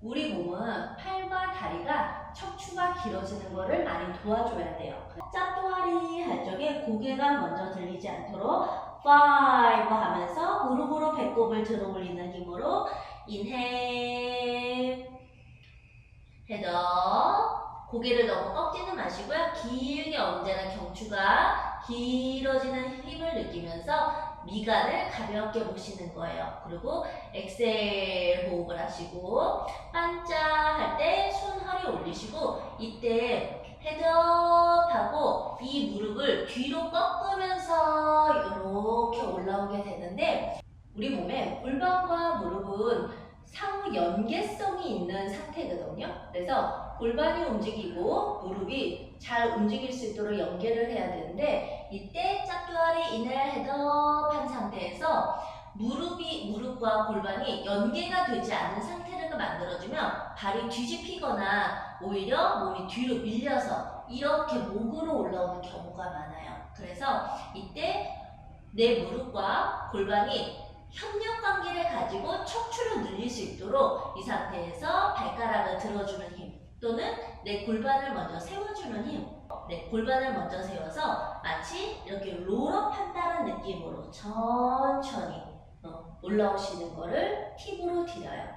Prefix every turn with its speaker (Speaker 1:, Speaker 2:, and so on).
Speaker 1: 우리 몸은 팔과 다리가 척추가 길어지는 것을 많이 도와줘야 돼요. 짭도아리 할 적에 고개가 먼저 들리지 않도록 five 하면서 무릎으로 배꼽을 들어 올리는 힘으로 인해 해서 고개를 너무 꺾지는 마시고요. 길게 언제나 경추가 길어지는 힘을 느끼면서 미간을 가볍게 보시는 거예요. 그리고 엑셀 호흡을 하시고 반짝할 때 손 허리 올리시고 이때 헤드업하고 이 무릎을 뒤로 꺾으면서 이렇게 올라오게 되는데 우리 몸에 골반과 무릎은 상호 연계성이 있는 상태거든요. 그래서 골반이 움직이고 무릎이 잘 움직일 수 있도록 연계를 해야 되는데 이때 짝두아리 인을 헤드업한 상태에서 무릎이 무릎과 골반이 연계가 되지 않은 상태를 만들어주면 발이 뒤집히거나 오히려 몸이 뒤로 밀려서 이렇게 목으로 올라오는 경우가 많아요. 그래서 이때 내 무릎과 골반이 협력 관계를 가지고 척추를 늘릴 수 있도록 이 상태에서 발가락을 들어주는 힘 또는 내 골반을 먼저 세워주는 힘 네, 골반을 먼저 세워서 마치 이렇게 롤업 한다는 느낌으로 천천히 어, 올라오시는 거를 팁으로 드려요.